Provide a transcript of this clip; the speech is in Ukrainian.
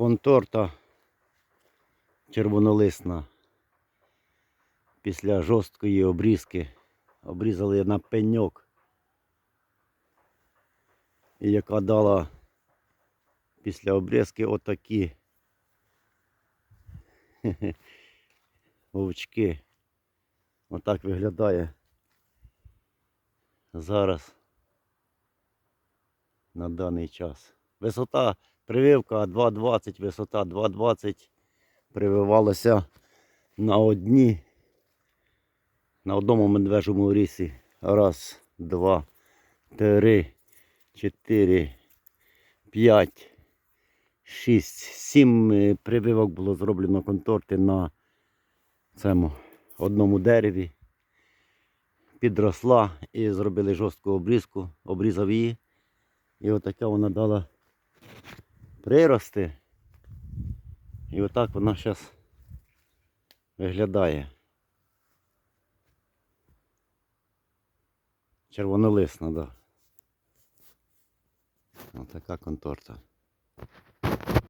конторта червонолисна. Після жорсткої обрізки обрізали на пеньок. І яка дала після обрізки отакі вовчки. Отак виглядає зараз на даний час. Висота прививка 2,20, висота 2,20 прививалася на одні, на одному медвежому рісі. Раз, два, три, чотири, п'ять, шість, сім е, прививок було зроблено конторти на цьому одному дереві. Підросла і зробили жорстку обрізку, обрізав її. І отака вона дала прирости. І отак вона зараз виглядає. Червонолисна, так. Да. Отака конторта.